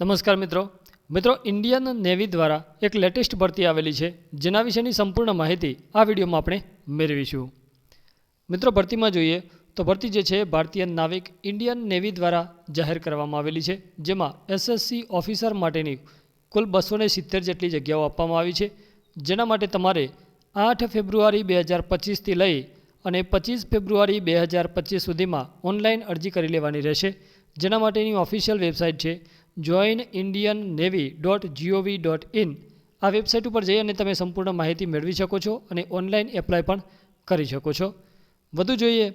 નમસ્કાર મિત્રો. મિત્રો ઇન્ડિયન નેવી દ્વારા એક લેટેસ્ટ ભરતી આવેલી છે, જેના વિશેની સંપૂર્ણ માહિતી આ વિડીયોમાં આપણે મેળવીશું. મિત્રો, ભરતીમાં જોઈએ તો ભરતી જે છે, ભારતીય નાવિક ઇન્ડિયન નેવી દ્વારા જાહેર કરવામાં આવેલી છે, જેમાં એસએસસી ઓફિસર માટેની કુલ બસો સિત્તેર જેટલી જગ્યાઓ આપવામાં આવી છે. જેના માટે તમારે આઠ ફેબ્રુઆરી બે હજાર પચીસથી લઈ અને પચીસ ફેબ્રુઆરી બે હજાર પચીસ સુધીમાં ઓનલાઈન અરજી કરી લેવાની રહેશે. જેના માટેની ઓફિશિયલ વેબસાઇટ છે join Indian navy dot gov dot in આ વેબસાઇટ ઉપર જઈ અને તમે સંપૂર્ણ માહિતી મેળવી શકો છો અને ઓનલાઈન એપ્લાય પણ કરી શકો છો. વધુ જોઈએ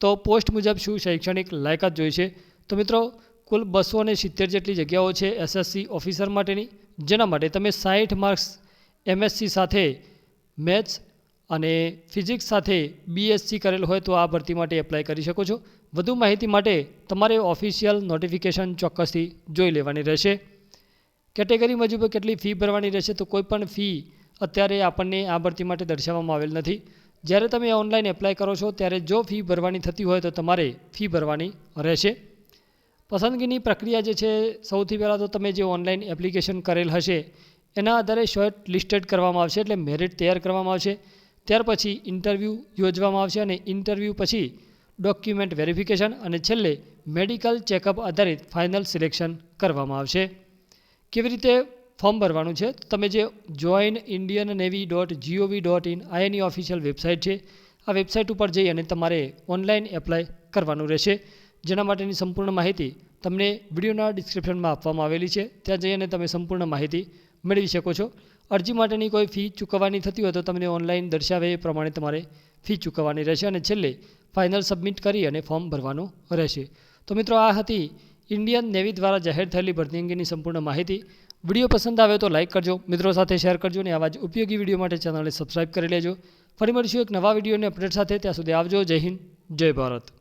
તો પોસ્ટ મુજબ શું શૈક્ષણિક લાયકાત જોઈશે તો મિત્રો, કુલ બસો અને સિત્તેર જેટલી જગ્યાઓ છે એસએસસી ઓફિસર માટેની, જેના માટે તમે સાઠ માર્ક્સ એમએસસી સાથે મેથ્સ અને ફિઝિક્સ સાથે બીએસસી કરેલ હોય તો આ ભરતી માટે એપ્લાય કરી શકો છો. વધુ માહિતી માટે તમારે ઓફિશિયલ નોટિફિકેશન ચોક્કસથી જોઈ લેવાની રહેશે. કેટેગરી મુજબ કેટલી ફી ભરવાની રહેશે તો કોઈપણ ફી અત્યારે આપણને આ ભરતી માટે દર્શાવવામાં આવેલ નથી. જ્યારે તમે ઓનલાઈન એપ્લાય કરો છો ત્યારે જો ફી ભરવાની થતી હોય તો તમારે ફી ભરવાની રહેશે. પસંદગીની પ્રક્રિયા જે છે, સૌથી પહેલાં તો તમે જે ઓનલાઈન એપ્લિકેશન કરેલ હશે, એના આધારે શોર્ટ લિસ્ટેડ કરવામાં આવશે એટલે મેરિટ તૈયાર કરવામાં આવશે. ત્યાર પછી ઇન્ટરવ્યૂ યોજવામાં આવશે અને ઇન્ટરવ્યૂ પછી ડોક્યુમેન્ટ વેરિફિકેશન અને છેલ્લે મેડિકલ ચેકઅપ આધારિત ફાઇનલ સિલેક્શન કરવામાં આવશે. કેવી રીતે ફોર્મ ભરવાનું છે? તમે જે join Indian navy dot gov dot in આ ઓફિશિયલ વેબસાઇટ છે, આ વેબસાઇટ ઉપર જઈ અને તમારે ઓનલાઈન એપ્લાય કરવાનું રહેશે. જેના માટેની સંપૂર્ણ માહિતી તમને વિડીયોના ડિસ્ક્રિપ્શનમાં આપવામાં આવેલી છે. ત્યાં જઈ અને તમે સંપૂર્ણ માહિતી મેળવી શકો છો. અરજી માટેની કોઈ ફી ચૂકવવાની થતી હોય તો તમને ઓનલાઈન દર્શાવે એ પ્રમાણે તમારે ફી ચૂકવવાની રહેશે અને છેલ્લે ફાઇનલ સબમિટ કરી અને ફોર્મ ભરવાનું રહેશે. તો મિત્રો, આ હતી ઇન્ડિયન નેવી દ્વારા જાહેર થયેલી ભરતી અંગેની સંપૂર્ણ માહિતી. વીડિયો પસંદ આવે તો લાઇક કરજો, મિત્રો સાથે શેર કરજો અને આવા જ ઉપયોગી વીડિયો માટે ચેનલને સબસ્ક્રાઇબ કરી લેજો. ફરી મળીશું એક નવા વિડીયોની અપડેટ સાથે. ત્યાં સુધી આવજો. જય હિન્દ, જય ભારત.